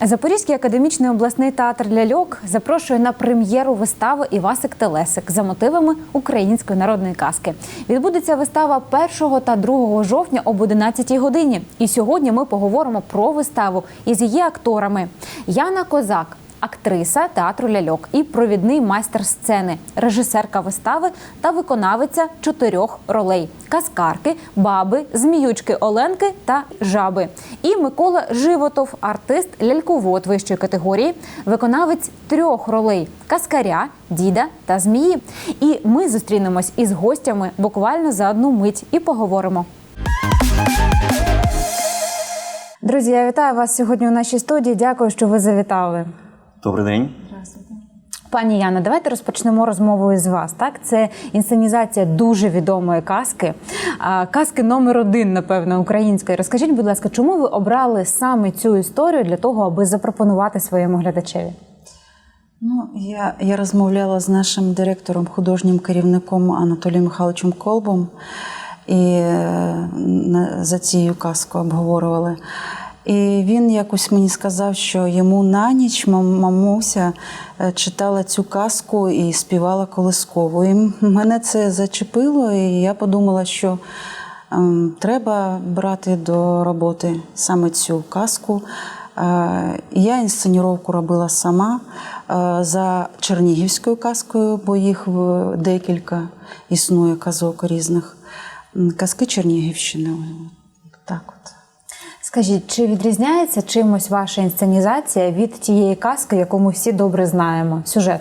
Запорізький академічний обласний театр ляльок запрошує на прем'єру вистави Івасик Телесик за мотивами української народної казки. Відбудеться вистава 1 та 2 жовтня об 11 годині. І сьогодні ми поговоримо про виставу із її акторами Яна Козак. Актриса театру ляльок і провідний майстер сцени, режисерка вистави та виконавиця чотирьох ролей: казкарки, баби, зміючки Оленки та жаби. І Микола Животов, артист ляльковод вищої категорії, виконавець трьох ролей: казкаря, діда та змії. І ми зустрінемось із гостями буквально за одну мить і поговоримо. Друзі, я вітаю вас сьогодні у нашій студії. Дякую, що ви завітали. Добрий день. Пані Яна, давайте розпочнемо розмову із вас. Так, це інсценізація дуже відомої казки, казки номер один, напевно, української. Розкажіть, будь ласка, чому ви обрали саме цю історію для того, аби запропонувати своєму глядачеві? Ну, я, я розмовляла з нашим директором, художнім керівником Анатолієм Михайловичем Колбом і е, за цією казкою обговорювали. І він якось мені сказав, що йому на ніч мамуся е, читала цю казку і співала колискову. І мене це зачепило, і я подумала, що ем, треба брати до роботи саме цю казку. Е, Я інсценіровку робила сама е, за чернігівською казкою, бо їх декілька існує казок різних. Казки Чернігівщини. Так от. Скажіть, чи відрізняється чимось ваша інсценізація від тієї казки, яку ми всі добре знаємо? Сюжет?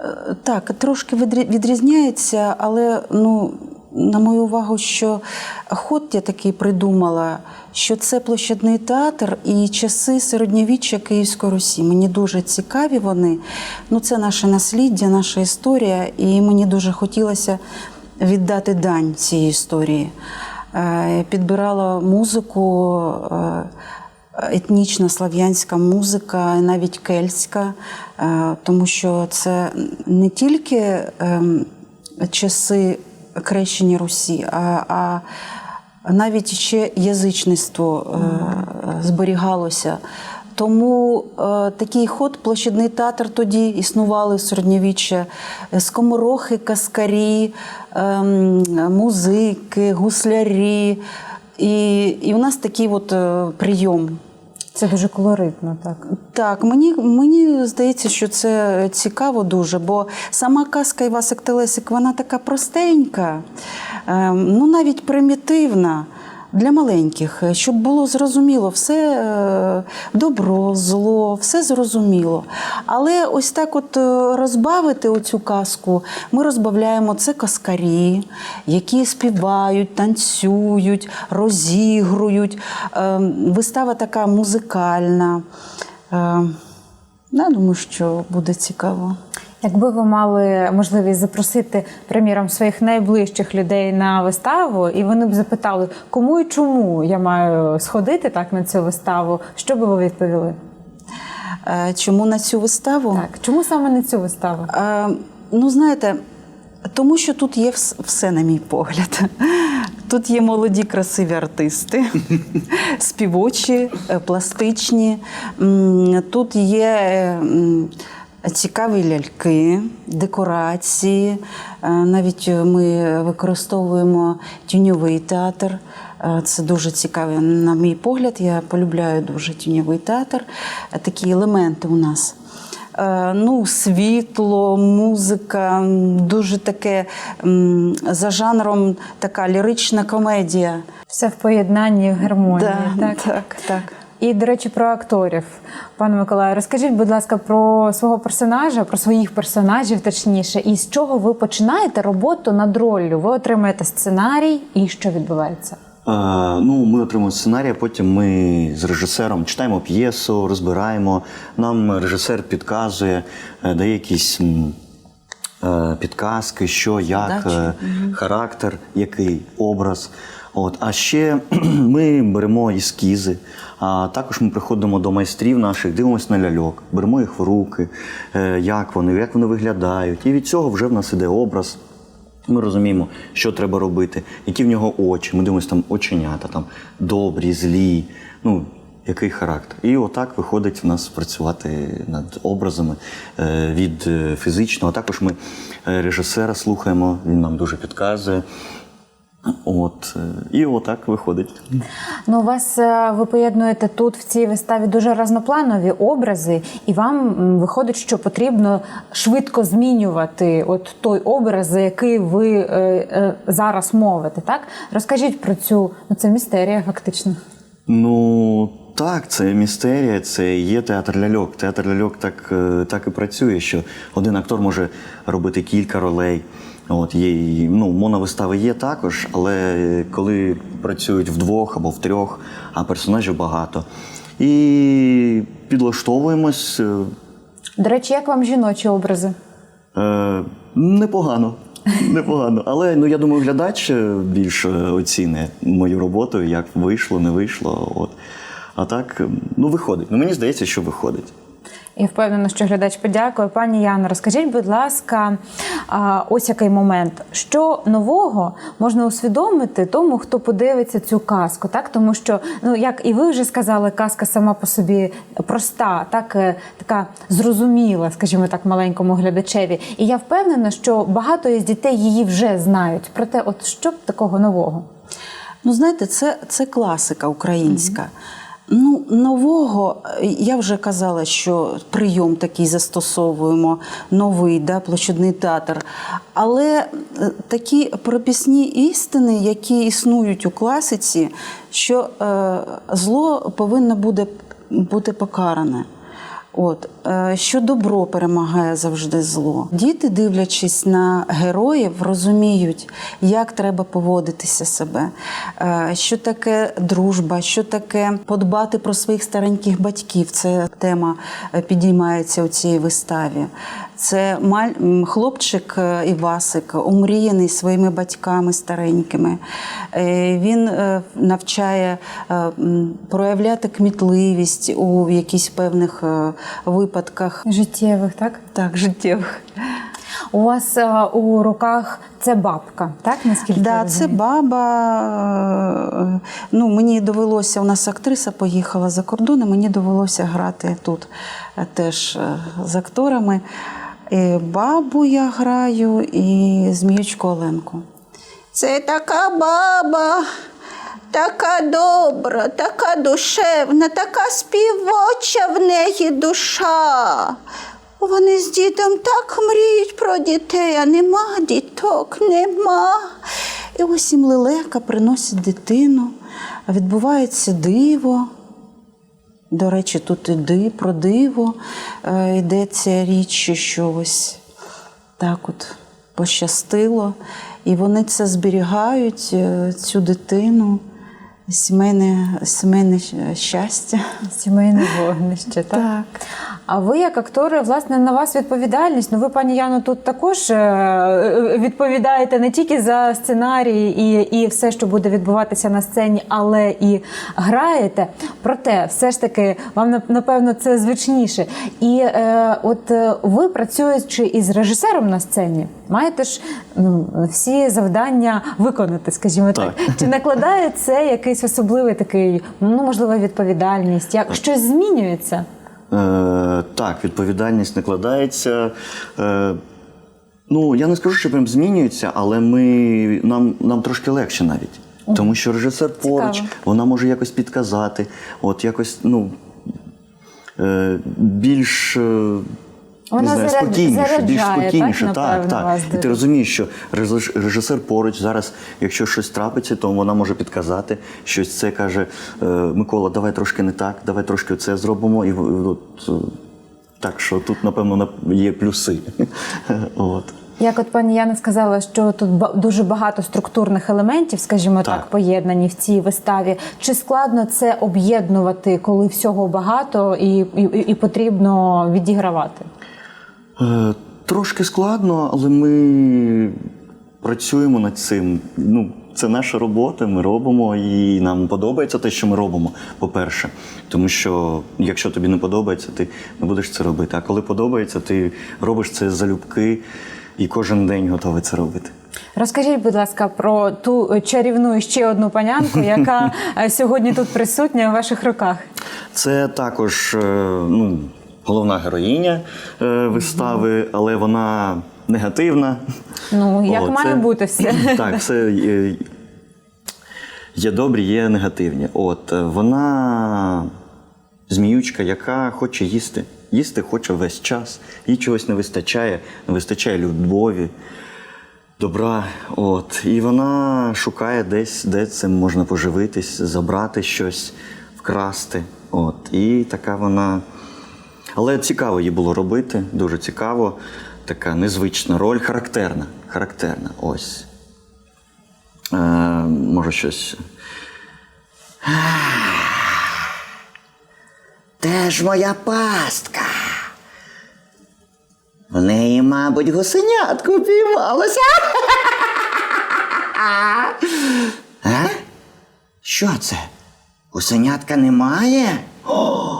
Е, Так, трошки відрізняється, але ну, на мою увагу, що ход я такий придумала, що це площадний театр і часи середньовіччя Київської Русі. Мені дуже цікаві вони. Ну, це наше насліддя, наша історія, і мені дуже хотілося віддати дань цій історії. Е, Підбирала музику. е, етнічна слав'янська музика, навіть кельтська, е, тому що це не тільки ем, часи крещення Русі, а, навіть ще язичництво зберігалося. Тому е, такий ход, площадний театр тоді існували в середньовіччя, Е, скоморохи, каскарі, ем, музики, гуслярі. І, і у нас такий от е, прийом. Це дуже колоритно, так. Так, мені, мені здається, що це цікаво дуже, бо сама казка Івасик Телесик, вона така простенька, ем, ну навіть примітивна. Для маленьких, щоб було зрозуміло, все е, добро, зло, все зрозуміло. Але ось так, от е, розбавити оцю казку, ми розбавляємо це каскарі, які співають, танцюють, розігрують. Е, Вистава така музикальна. Е, Я думаю, що буде цікаво. Якби ви мали можливість запросити, приміром, своїх найближчих людей на виставу, і вони б запитали, кому і чому я маю сходити так на цю виставу, що би ви відповіли? Е, Чому на цю виставу? Так, чому саме на цю виставу? Е, ну, знаєте, тому що тут є все, на мій погляд. Тут є молоді, красиві артисти, співочі, е, пластичні. Тут є цікаві ляльки, декорації. Е, Навіть ми використовуємо тіньовий театр. Е, Це дуже цікаво. На мій погляд, я полюбляю дуже тіньовий театр. Е, Такі елементи у нас. Ну, світло, музика, дуже таке за жанром така лірична комедія. Все в поєднанні в гармонії. Да, так? так, так. І, до речі, про акторів. Пане Миколаю, розкажіть, будь ласка, про свого персонажа, про своїх персонажів, точніше, і з чого ви починаєте роботу над роллю? Ви отримуєте сценарій, і що відбувається? Е, ну, ми отримуємо сценарій, потім ми з режисером читаємо п'єсу, розбираємо. Нам режисер підказує, е, дає якісь е, підказки, що, як, Задачі. е, характер, який образ. От. А ще ми беремо ескізи, а також ми приходимо до майстрів наших, дивимося на ляльок, беремо їх в руки, е, як вони, як вони виглядають. І від цього вже в нас іде образ. Ми розуміємо, що треба робити, які в нього очі. Ми дивимося там оченята, там добрі, злі. Ну, який характер. І отак виходить в нас працювати над образами е, від е, фізичного. Також ми режисера слухаємо, він нам дуже підказує. От, е, і отак виходить. Ну, у вас е, ви поєднуєте тут в цій виставі дуже разнопланові образи, і вам виходить, що потрібно швидко змінювати от той образ, за який ви е, е, зараз мовите. Так розкажіть про цю ну це містерія, фактично. Ну так, це містерія, це є театр ляльок. Театр ляльок так, е, так і працює, що один актор може робити кілька ролей. От є ну, моновистави є також, але коли працюють вдвох або в трьох, а персонажів багато. І підлаштовуємось. е, До речі, як вам жіночі образи? Е, непогано. Непогано. Але ну я думаю, глядач е, більше оціни мою роботу, як вийшло, не вийшло. От. А так, е, ну виходить. Ну мені здається, що виходить. І впевнена, що глядач подякує. Пані Яно, розкажіть, будь ласка, ось який момент. Що нового можна усвідомити тому, хто подивиться цю казку, так тому що, ну як і ви вже сказали, казка сама по собі проста, так е, така зрозуміла, скажімо так, маленькому глядачеві. І я впевнена, що багато із дітей її вже знають. Проте, от що б такого нового? Ну, знаєте, це, це класика українська. Ну, нового, е, я вже казала, що прийом такий застосовуємо, новий, да, площадний театр. Але е, такі прописні істини, які існують у класиці, що е, зло повинно буде бути покаране. От е, що добро перемагає завжди зло. Діти, дивлячись на героїв, розуміють, як треба поводитися себе, е, що таке дружба, що таке подбати про своїх стареньких батьків. Це тема е, підіймається у цій виставі. Це маль... хлопчик Івасик, омріяний своїми батьками старенькими. Він навчає проявляти кмітливість у якісь певних випадках. Життєвих, так? Так, життєвих. У вас е, у руках це бабка, так? Наскільки я Да, це баба. е, Ну, мені довелося, у нас актриса поїхала за кордон, і мені довелося грати тут е, теж з акторами. І бабу я граю і Зміючку Оленку. Це така баба, така добра, така душевна, така співоча в неї душа. Вони з дідом так мріють про дітей, а нема діток, нема. І ось їм лелека приносить дитину, а відбувається диво. До речі, тут і ди, про диво е, йдеться річ, що ось так от пощастило. І вони це зберігають, е, цю дитину, сімейне, сімейне щастя. Сімейне вогнище, так? Так. А ви, як актори, власне, на вас відповідальність. Ну, ви, пані Яно, тут також е, відповідаєте не тільки за сценарій і, і все, що буде відбуватися на сцені, але і граєте. Проте, все ж таки, вам напевно це звичніше. І е, от е, ви працюючи із режисером на сцені, маєте ж ну, всі завдання виконати, скажімо так. Так. Чи накладає це якийсь особливий такий, ну можливо, відповідальність? Як щось змінюється? Е, так, відповідальність накладається. Е, ну, я не скажу, що прям змінюється, але ми, нам, нам трошки легше навіть. Тому що режисер поруч, Цікаво. вона може якось підказати, от якось, ну. е, Більш Вона не знаю, заряд- спокійніше, більш заряджає, так, спокійніше, так, вас так. І ти розумієш, що реж- режисер поруч зараз, якщо щось трапиться, то вона може підказати щось. Це каже е, Микола, давай трошки не так, давай трошки це зробимо. І от, е, так що тут, напевно, нап- є плюси. От. Як от пані Яна сказала, що тут дуже багато структурних елементів, скажімо так, Так. поєднані в цій виставі. Чи складно це об'єднувати, коли всього багато і, і, і потрібно відігравати? Е, Трошки складно, але ми працюємо над цим. Ну, це наша робота, ми робимо, і нам подобається те, що ми робимо, по-перше. Тому що якщо тобі не подобається, ти не будеш це робити. А коли подобається, ти робиш це залюбки і кожен день готовий це робити. Розкажіть, будь ласка, про ту чарівну і ще одну панянку, яка е, сьогодні тут присутня у ваших руках. Це також е, ну, головна героїня е, вистави, але вона негативна. Ну, як О, має це- бути все. Так, все е, є добрі, є негативні. От е, вона зміючка, яка хоче їсти. Їсти хоче весь час. Їй чогось не вистачає, не вистачає любові, добра. От. І вона шукає десь, де цим можна поживитись, забрати щось, вкрасти. От. І така вона. Але цікаво їй було робити, дуже цікаво. Така незвична роль, характерна. Характерна. Ось. Е, може щось. Де ж моя пастка? В неї, мабуть, гусенятко піймалося. А? Що це? Гусенятка немає? О,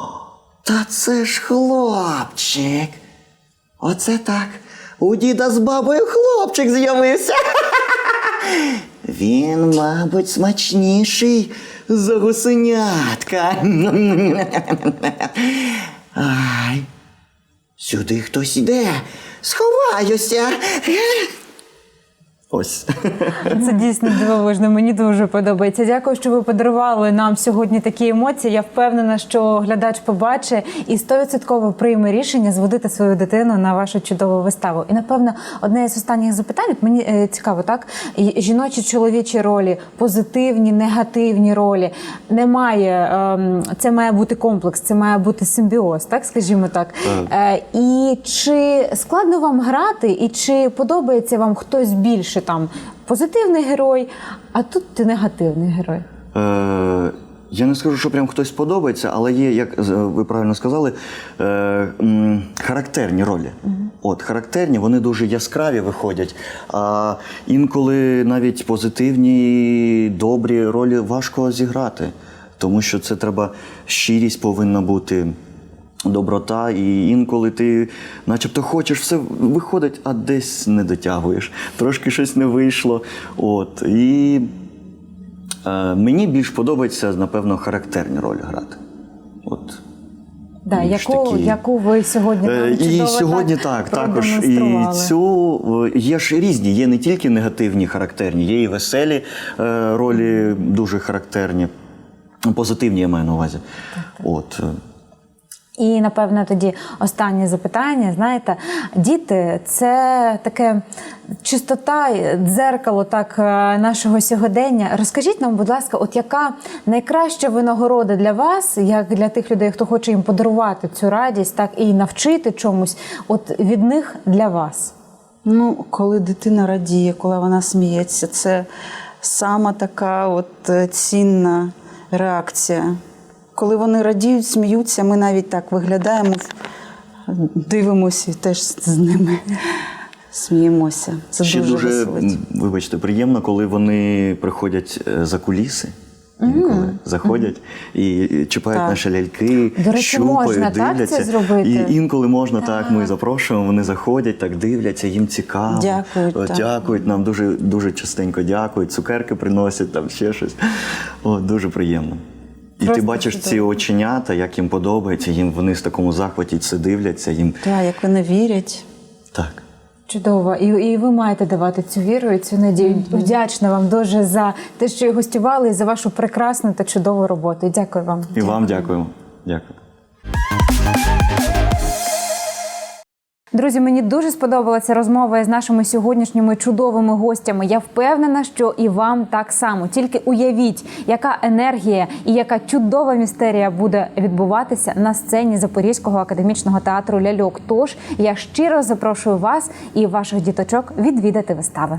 та це ж хлопчик. Оце так. У діда з бабою хлопчик з'явився. Він, мабуть, смачніший за гусенятка. Ай, сюди хтось йде. Сховаюся. Ось. Це дійсно дивовижно. Мені дуже подобається. Дякую, що ви подарували нам сьогодні такі емоції. Я впевнена, що глядач побачить і стовідсотково прийме рішення зводити свою дитину на вашу чудову виставу. І напевно, одне з останніх запитань. Мені е, цікаво, так жіночі чоловічі ролі, позитивні, негативні ролі. Немає ем, це має бути комплекс, це має бути симбіоз, так скажімо так. Е, і чи складно вам грати, і чи подобається вам хтось більше там позитивний герой, а тут ти негативний герой? Е, я не скажу, що прям хтось подобається, але є, як ви правильно сказали, е, характерні ролі. От, характерні, вони дуже яскраві виходять. А інколи навіть позитивні, добрі ролі важко зіграти, тому що це треба щирість повинна бути. Доброта, і інколи ти, начебто, хочеш все виходить, а десь не дотягуєш. Трошки щось не вийшло. От. І Е, мені більш подобається, напевно, характерні ролі грати. От. Да, яку, такі. яку ви сьогодні Е, нам І чудово сьогодні так, також. І цю е, є ж різні, є не тільки негативні характерні, є і веселі е, ролі дуже характерні. Позитивні я маю на увазі. От. І напевно тоді останнє запитання. Знаєте, діти це таке чистота, дзеркало так е, нашого сьогодення. Розкажіть нам, будь ласка, от яка найкраща винагорода для вас, як для тих людей, хто хоче їм подарувати цю радість, так і навчити чомусь, от від них для вас. Ну, коли дитина радіє, коли вона сміється, це сама така от е, цінна реакція. Коли вони радіють, сміються, ми навіть так виглядаємо, дивимося і теж з ними сміємося. Це Ще дуже, дуже, веселить. вибачте, приємно, коли вони приходять е, за куліси. Інколи заходять і чіпають Так. наші ляльки, До речі, щупають, можна, так, дивляться. це зробити? І інколи можна так. Ми запрошуємо, вони заходять, так дивляться, їм цікаво. Дякують, О, так. Дякують нам дуже дуже частенько дякують. Цукерки приносять там ще щось. О, дуже приємно. І Просто ти бачиш ці оченята, як їм подобається, їм вони в такому захваті це дивляться. Їм Так, як вони вірять. так. Чудово, і, і ви маєте давати цю віру і цю надію. Вдячна вам дуже за те, що гостювали, і за вашу прекрасну та чудову роботу. Дякую вам. І вам дякуємо. Дякую. Друзі, мені дуже сподобалася розмова з нашими сьогоднішніми чудовими гостями. Я впевнена, що і вам так само. Тільки уявіть, яка енергія і яка чудова містерія буде відбуватися на сцені Запорізького академічного театру Ляльок. Тож я щиро запрошую вас і ваших діточок відвідати вистави.